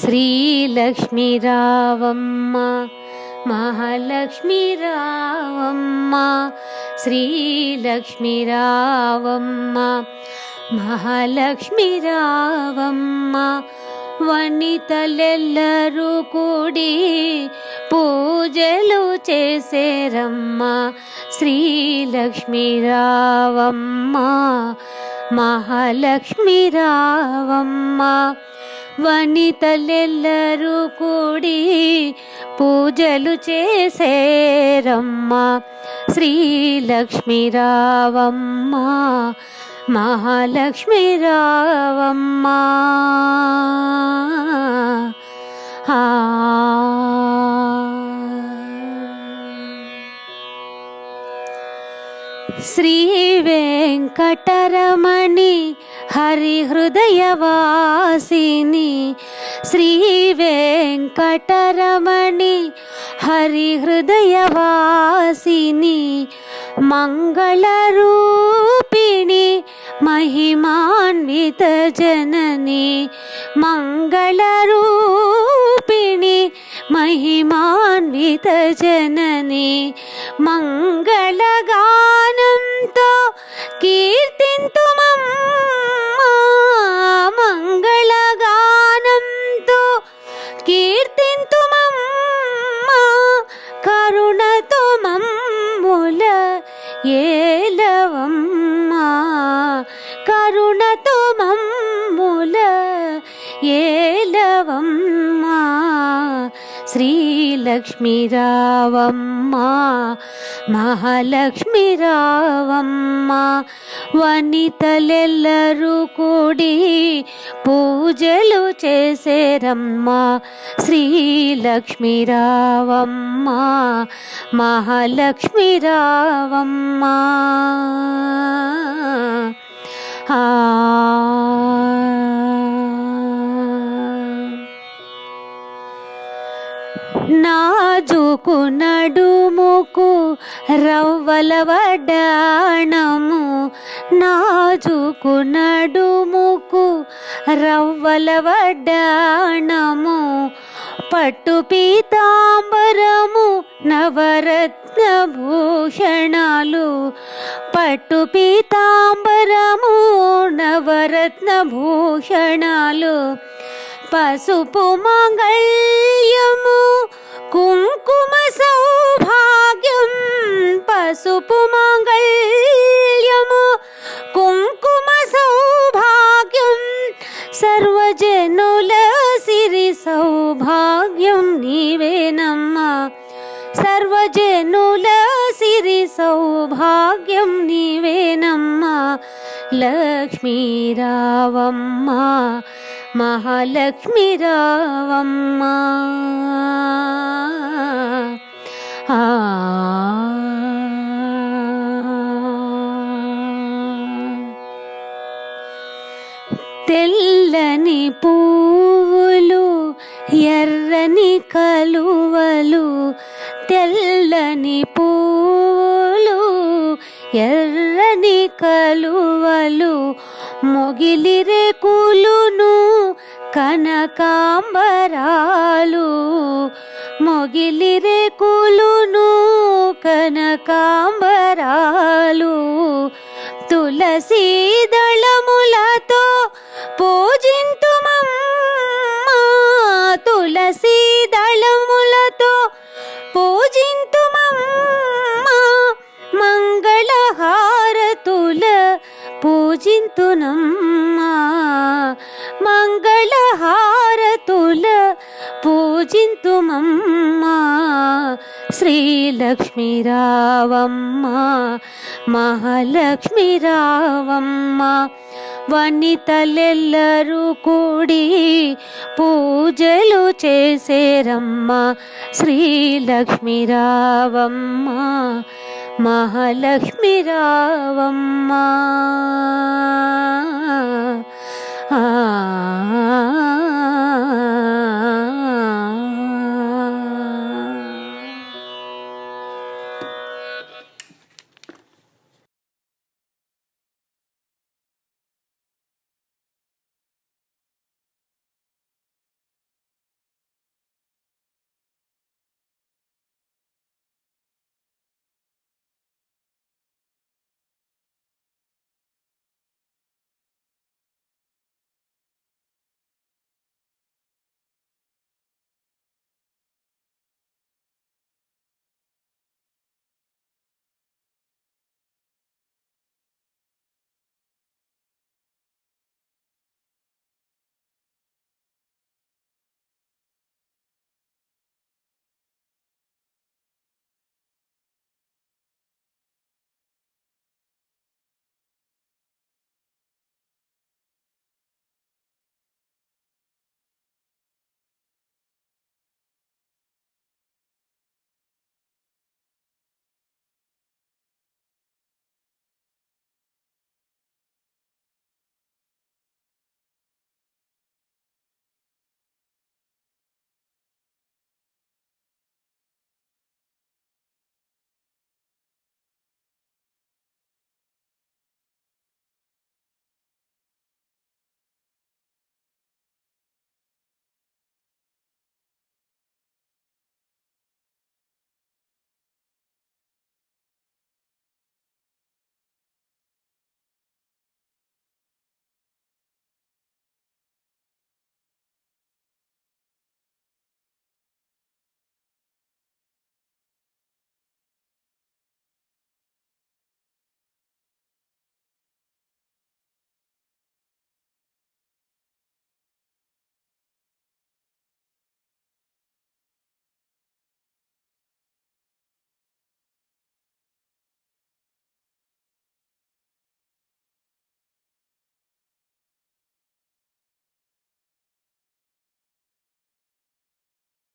శ్రీలక్ష్మి రావమ్మ మహాలక్ష్మి రావమ్మ శ్రీలక్ష్మి రావమ్మ మహాలక్ష్మి రావమ్మ వనితలెల్లరూ కూడి పూజలు చేసేరమ్మ శ్రీలక్ష్మి రావమ్మ మహాలక్ష్మి రావమ్మ వనితలెల్లరూ కూడి పూజలు చేసేరమ్మ శ్రీలక్ష్మి రావమ్మ మహాలక్ష్మి రావమ్మ ఆ. ಶ್ರೀ ವೆಂಕಟರಮಣಿ ಹರಿಹೃದಯವಾಸಿನಿ ಶ್ರೀ ವೆಂಕಟರಮಣಿ ಹರಿಹೃದಯವಾಸಿನಿ मङ्गलरूपिणि महिमान्वितजननि मङ्गलरूपिणि महिमान्वितजननि मङ्गलगान మంగళరూపిణి మంగళగానంతో కీర్తింతుమమ్మా మంగళగానంతో కీర్తింతుమమ్మా కరుణతో మమ్ముల ఏలవమ్మా కరుణతో మమ్ముల ఏలవమ్మా శ్రీ రావమ్మ మహాలక్ష్మి రావమ్మ వనితలెల్లరూ కూడి పూజలు చేసేరమ్మ. శ్రీలక్ష్మి రావమ్మ నాజుకు నడుముకు రవ్వల వడ్డాణము. నాజుకు నడుముకు రవ్వల వడ్డాణము. పట్టు పీతాంబరము నవరత్న భూషణాలు పట్టు పీతాంబరము నవరత్న భూషణాలు పసుపు మంగళ్యము సర్వజనుల సిరి సౌభాగ్యం నీవేనమ్మా. లక్ష్మీ రావమ్మ ఆ. తెల్లని పూవులు ఎర్రని కలు తెల్లని పూలు ఎర్రని కలువలు మొగిలి రేకులును కనకాంబరాలు మొగిలి రేకులును కనకాంబరాలు తులసీ దళములతో పూజింతునమ్మా. మంగళహారతుల పూజింతుమమ్మా. శ్రీలక్ష్మి రావమ్మ మహాలక్ష్మి రావమ్మ. వనితలెల్లరూ కూడి పూజలు చేసేరమ్మ. శ్రీలక్ష్మి మహాలక్ష్మిరావమ్మ ఆ